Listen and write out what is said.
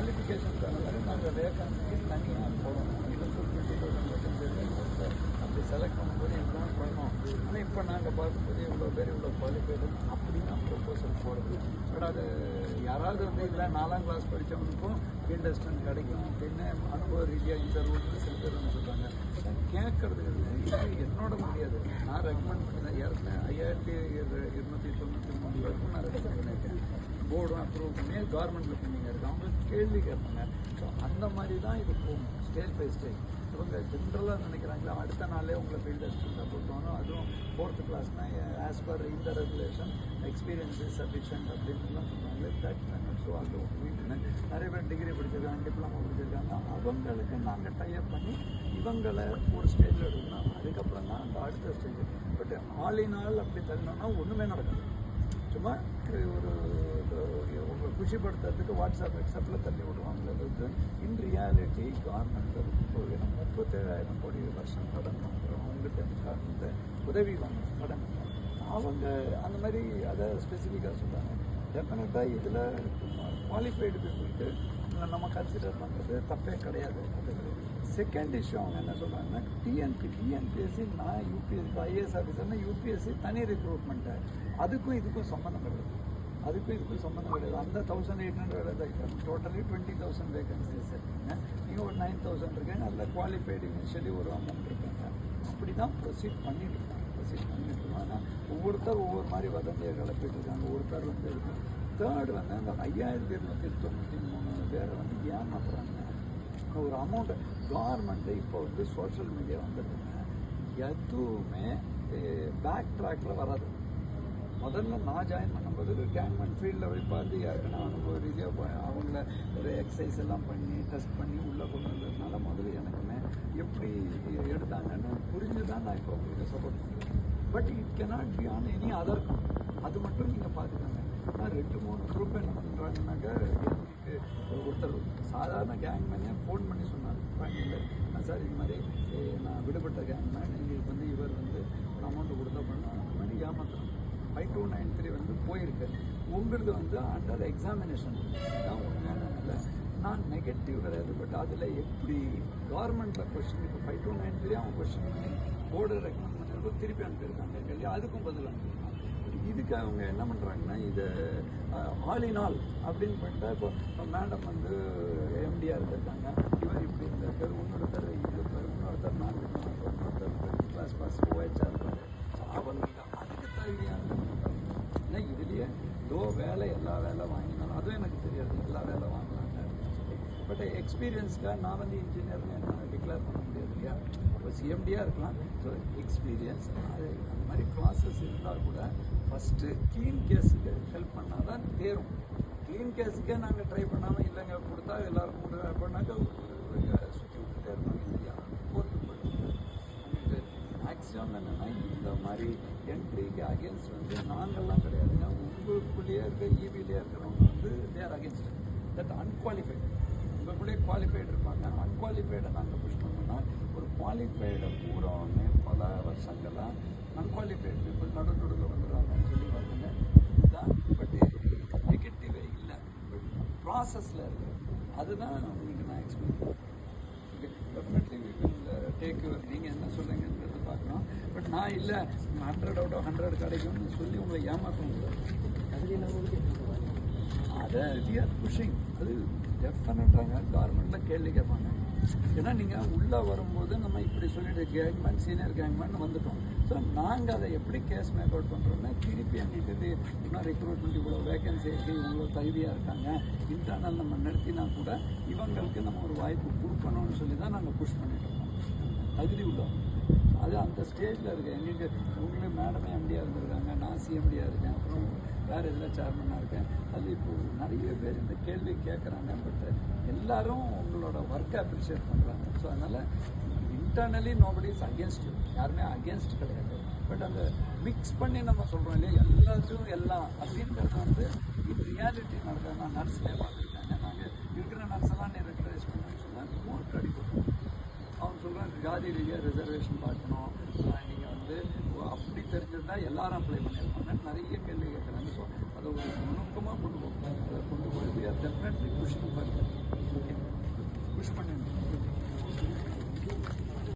குவாலிஃபிகேஷனுக்கான மாதிரி நாங்கள் வேகன்சி தனியாக போடணும் இல்லை சொல்லிட்டு அப்படி செலக்ட் பண்ணும்போது எல்லாம் ஆனால் இப்போ நாங்கள் பார்க்கும்போது இவ்வளோ பேர் இவ்வளோ குவாலிஃபைடு அப்படின்னா ப்ரொப்போசல் போடுறது பட் அது யாராவது வந்து இல்லை நாலாம் கிளாஸ் படித்தவனுக்கும் இண்டஸ்ட்ரியல் கிடைக்கும். அப்படின்னு அனுபவ ரீதியாக இந்த ரூல்னு சில சொல்கிறாங்க கேட்கறது இது என்னோட முடியாது. நான் ரெக்கமெண்ட் பண்ணேன். ஏற்கனவே ஐயாயிரத்தி இரு- இருநூத்தி தொண்ணூற்றி மூணு வரைக்கும் நான் ரெக்கமெண்ட் பண்ணியிருக்கேன். போர்டும் அப்ரூவ் பண்ணி கவர்மெண்ட்டில் பண்ணிங்க இருக்கு. அவங்களுக்கு கேள்வி கேட்பாங்க. ஸோ அந்த மாதிரி தான் இது போகும் ஸ்டேஜ் பை ஸ்டேஜ் இவங்க ஜென்ரலாக நினைக்கிறாங்களா அடுத்த நாளே உங்களை ஃபீல்ட் அசிஸ்டண்ட்டாக போட்டுவாங்க அதுவும் ஃபோர்த்து கிளாஸ்னால் ஆஸ் பர் இந்த ரெகுலேஷன் எக்ஸ்பீரியன்ஸ் இஸ் சஃபிஷியன்ட் அப்படின்லாம் சொல்லுவாங்க தட் ஸோ அது வீட்டுன்னு நிறைய பேர் டிகிரி படிச்சிருக்காங்க டிப்ளமோ படிச்சிருக்காங்க. அவங்களுக்கு நாங்கள் டைப் பண்ணி இவங்களை ஒரு ஸ்டேஜில் எடுக்கணும் அதுக்கப்புறம் தான் அந்த அடுத்த stage but all in all அப்படி தள்ளணும்னா ஒன்றுமே நடக்காது. சும்மா ஒரு உங்களை குஷிப்படுத்துறதுக்கு வாட்ஸ்அப் வாட்ஸ்அப்பில் தள்ளி விடுவாங்கிறது இன் ரியாலிட்டி கவர்மெண்ட் ஏன்னா முப்பத்தேழாயிரம் கோடி வருஷம் கடன் வாங்குறோம் அவங்ககிட்ட அந்த உதவி வாங்க கடன். அவங்க அந்த மாதிரி அதை ஸ்பெசிஃபிக்காக சொல்கிறாங்க டெஃபினட்டாக இதில் குவாலிஃபைடு பீப்புளுக்கு நம்ம கன்சிடர் பண்ணுறது தப்பே கிடையாது. அது கிடையாது செகண்ட் இஷ்யூ அவங்க என்ன சொல்கிறாங்கன்னா டிஎன்பி டிஎன்பிஎஸ்சி நான் யூபிஎஸ்சி ஐஏஎஸ் ஆஃபீஸர்னா யூபிஎஸ்சி தனி ரெக்ரூட்மெண்ட்டு அதுக்கும் இதுக்கும் சம்மந்தம் கிடையாது. அதுக்கும் இதுக்கும் சம்மந்தம் கிடையாது. அந்த thousand eight hundred totally twenty thousand vacancies இருக்கீங்க. நீங்கள் ஒரு நைன் தௌசண்ட் இருக்கேன் அதில் குவாலிஃபைடு இனிஷியலி ஒரு அமௌண்ட் இருக்காங்க. அப்படி தான் ப்ரொசீட் பண்ணிட்டு இருக்காங்க ப்ரொசீட் பண்ணிட்டு இருக்காங்க ஒவ்வொருத்தர் ஒவ்வொரு மாதிரி வதந்தியை கிளப்பிட்டு இருக்காங்க ஒவ்வொருத்தர் வந்து தேர்டு தேர்ட் வந்து அந்த ஐயாயிரத்தி இருநூத்தி தொண்ணூற்றி மூணு பேரை வந்து ஏமாத்துறாங்க. ஒரு அமௌண்ட் கவர்மெண்ட்டு இப்போ வந்து சோஷியல் மீடியா வந்துடுங்க எதுவுமே பேக் ட்ராக்ல வராது. முதல்ல நான் ஜாயின் பண்ணும்போது ரிட்டையர்மெண்ட் ஃபீல்டில் போய் பார்த்து ஏற்கனவே அனுபவ ரீதியாக போய் அவங்கள ஒரு எக்ஸசைஸ் எல்லாம் பண்ணி டெஸ்ட் பண்ணி உள்ளே கொண்டு வந்ததுனால முதல்ல எனக்குமே எப்படி எடுத்தாங்கன்னு புரிஞ்சு தான் நான் இப்போ உங்களுக்கு சப்போர்ட் பண்ணுறேன் but it cannot be on any other அது மட்டும் நீங்கள் பார்த்துக்கோங்க. நான் ரெண்டு மூணு குரூப் என்ன பண்ணுறாங்கன்னாக்கா எனக்கு ஒருத்தர் சாதாரண கேங் கேங்மேனே ஃபோன் பண்ணி சொன்னாங்க சொன்னார் சார் இது மாதிரி நான் விடுபட்ட கேங்மேன் எங்களுக்கு வந்து இவர் வந்து ஒரு அமௌண்ட் கொடுத்தா பண்ண அந்த மாதிரி ஏமாத்துறாங்க ஃபைவ் டூ நைன் த்ரீ வந்து போயிருக்கு. உங்களது வந்து அண்டர் எக்ஸாமினேஷன் தான் உண்மையான நிலை நான் நெகட்டிவ் கிடையாது பட் அதில் எப்படி கவர்மெண்ட்டில் கொஸ்டின் இப்போ ஃபைவ் டூ நைன் த்ரீ அவங்க கொஸ்டின் பண்ணி போர்டு ரெக்கமெண்ட் பண்ணிருக்கோம் திருப்பி அனுப்பியிருக்காங்க. இல்லையா அதுக்கும் பதில் அனுப்பியிருக்காங்க. இதுக்கு அவங்க என்ன பண்ணுறாங்கன்னா இதை ஆல் இன் ஆல் அப்படின்னு பண்ணிட்டா இப்போ மேடம் வந்து எம்டியாக இருந்திருக்காங்க இவர் இப்படி இருந்திருக்காரு இன்னொருத்தர் இது இருப்பார் இன்னொருத்தர் நான் இன்னொருத்தர் கிளாஸ் பாஸ் ஓஹெச்ஆ இருப்பார் அவங்களுக்கு அதுக்கு தகுதியான ஏன்னா இதுலேயே ஏதோ வேலை எல்லா வேலை வாங்கினாலும் அதுவும் எனக்கு தெரியாது எல்லா வேலை வாங்கினாங்க பட் எக்ஸ்பீரியன்ஸ்க்காக நான் வந்து இன்ஜினியர்னு என்ன டிக்ளேர் பண்ண முடியாது இல்லையா இப்போ சிஎம்டியாக இருக்கலாம் ஸோ எக்ஸ்பீரியன்ஸ் அது அந்த மாதிரி க்ளாஸஸ் இருந்தால் கூட ஃபஸ்ட்டு க்ளீன் கேஸுக்கு ஹெல்ப் பண்ணால் தான் தேரும் க்ளீன் கேஸுக்கே நாங்கள் ட்ரை பண்ணாமல் இல்லைங்க கொடுத்தா எல்லாருக்கும் கொடு இந்த மாதிரி என்ட்ரிக்கு அகேன்ஸ்ட் வந்து நாங்கள்லாம் கிடையாதுங்க உங்களுக்குள்ளேயே இருக்க ஈவிலே இருக்கிறவங்க வந்து தேர் அகேன்ஸ்ட் தட் அன்குவாலிஃபைடு உங்களுக்குள்ளேயே குவாலிஃபைடு இருப்பாங்க. அன்குவாலிஃபைடை நாங்கள் புஷ் பண்ணோம்னா ஒரு குவாலிஃபைடை பூராவுமே பல வருஷங்களாக அன்குவாலிஃபைடு பீப்புள் நடு நடுவில் வந்துடுறாங்கன்னு சொல்லி வருதுங்க இதுதான் பட் நெகட்டிவே இல்லை. பட் ப்ராசஸில் இருக்குது அதுதான் உங்களுக்கு நான் எக்ஸ்பிளைன் பண்ணுறேன் definitely we will take your நீங்கள் என்ன சொல்கிறீங்கன்றது பார்க்குறோம் பட் நான் இல்லை ஹண்ட்ரட் அவுட் ஆஃப் ஹண்ட்ரட் கிடைக்கும்னு சொல்லி உங்களை ஏமாற்ற முடியாது அதை வி ஆர் புஷிங் அது டெஃபினட்டாக கவர்மெண்ட்டில் கேள்வி கேட்பாங்க. ஏன்னா நீங்கள் உள்ளே வரும்போது நம்ம இப்படி சொல்லிட்டு கேங்மேன் சீனியர் கேங்மேன் வந்துட்டோம். ஸோ நாங்கள் அதை எப்படி கேஸ் மேக் அவுட் பண்ணுறோம்னா திருப்பி எங்களுக்கு இன்னும் ரெக்ரூட்மெண்ட் இவ்வளோ வேகன்சி இருக்குது இவ்வளோ தகுதியாக இருக்காங்க இன்டர்னல் நம்ம நடத்தினா கூட இவங்களுக்கு நம்ம ஒரு வாய்ப்பு கொடுக்கணும்னு சொல்லி தான் நாங்கள் புஷ் பண்ணிட்டு இருக்கோம். தகுதி உள்ளவங்க. அது அந்த ஸ்டேஜில் இருக்குது எங்களுக்கு உங்களே மேடமே எம்டியாக இருந்திருக்காங்க நான் சிஎம்டியாக இருக்கேன் அப்புறம் வேறு இதில் சேர்மனாக இருக்கேன். அது இப்போ நிறைய பேர் இந்த கேள்வி கேட்குறாங்க பட் எல்லாரும் உங்களோட ஒர்க்கை அப்ரிஷியேட் பண்ணுறாங்க ஸோ அதனால் இன்டர்னலி நோபடி இஸ் அகேன்ஸ்ட் யாருமே அகேன்ஸ்ட் கிடையாது. பட் அந்த மிக்ஸ் பண்ணி நம்ம சொல்கிறோம் இல்லையா எல்லாத்தையும் எல்லாம் அப்படின்றது வந்து இது ரியாலிட்டி நடக்குது நான் நர்ஸ்லேயே பார்த்துருக்காங்க ஜாதி ரிசர்வேஷன் பார்க்கணும். நீங்கள் வந்து அப்படி தெரிஞ்சிருந்தா எல்லாரும் அப்ளை பண்ணியிருப்பாங்க. நிறைய கேள்வி கேட்குறாங்க. ஸோ அதை ஒரு நுணுக்கமாக கொண்டு போகணும் அதை கொண்டு போய் டெஃபினெட்லி புஷிங் பண்ணுறேன் புஷ் பண்ணுங்க